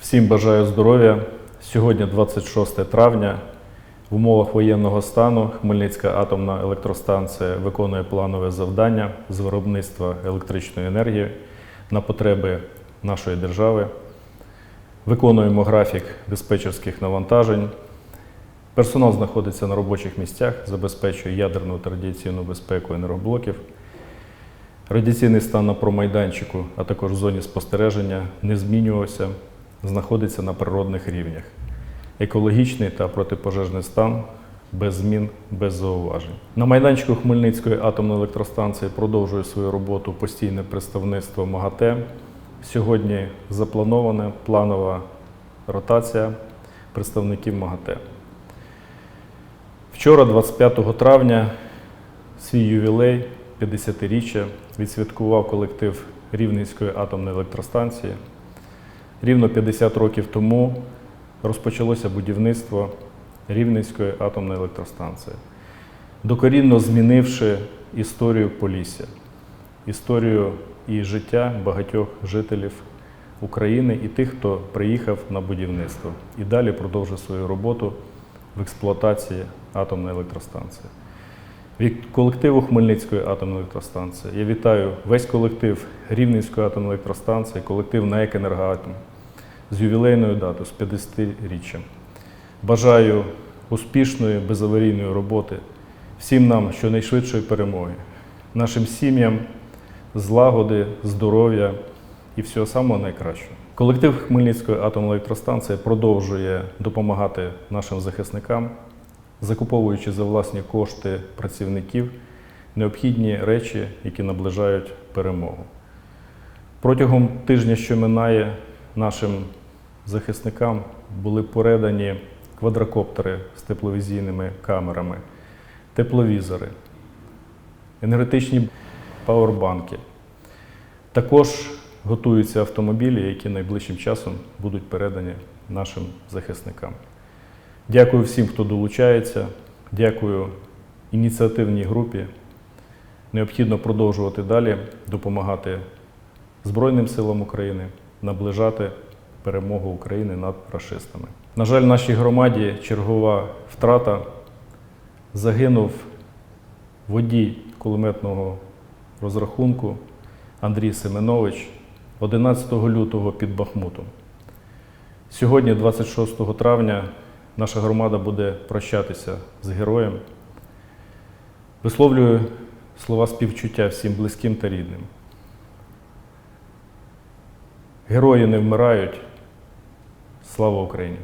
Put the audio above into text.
Всім бажаю здоров'я. Сьогодні 26 травня. В умовах воєнного стану Хмельницька атомна електростанція виконує планове завдання з виробництва електричної енергії на потреби нашої держави. Виконуємо графік диспетчерських навантажень. Персонал знаходиться на робочих місцях, забезпечує ядерну та радіаційну безпеку енергоблоків. Радіаційний стан на промайданчику, а також в зоні спостереження не змінювався, знаходиться на природних рівнях. Екологічний та протипожежний стан без змін, без зауважень. На майданчику Хмельницької атомної електростанції продовжує свою роботу постійне представництво МАГАТЕ. Сьогодні запланована планова ротація представників МАГАТЕ. Вчора, 25 травня, свій ювілей 50-річчя відсвяткував колектив Рівненської атомної електростанції. Рівно 50 років тому розпочалося будівництво Рівненської атомної електростанції, докорінно змінивши історію Полісся, історію і життя багатьох жителів України і тих, хто приїхав на будівництво і далі продовжує свою роботу в експлуатації атомної електростанції. Від колективу Хмельницької атомної електростанції я вітаю весь колектив Рівненської атомної електростанції, колектив НАЕК «Енергоатом» з ювілейною датою, з 50-річчям. Бажаю успішної, безаварійної роботи, всім нам щонайшвидшої перемоги, нашим сім'ям злагоди, здоров'я і всього самого найкращого. Колектив Хмельницької атомної електростанції продовжує допомагати нашим захисникам, закуповуючи за власні кошти працівників необхідні речі, які наближають перемогу. Протягом тижня, що минає, нашим захисникам були передані квадрокоптери з тепловізійними камерами, тепловізори, енергетичні пауербанки. Також готуються автомобілі, які найближчим часом будуть передані нашим захисникам. Дякую всім, хто долучається. Дякую ініціативній групі. Необхідно продовжувати далі допомагати Збройним силам України, наближати перемогу України над рашистами. На жаль, нашій громаді чергова втрата загинув водій кулеметного розрахунку Андрій Семенович 11 лютого під Бахмутом. Сьогодні, 26 травня, наша громада буде прощатися з героєм. Висловлюю слова співчуття всім близьким та рідним. Герої не вмирають. Слава Україні!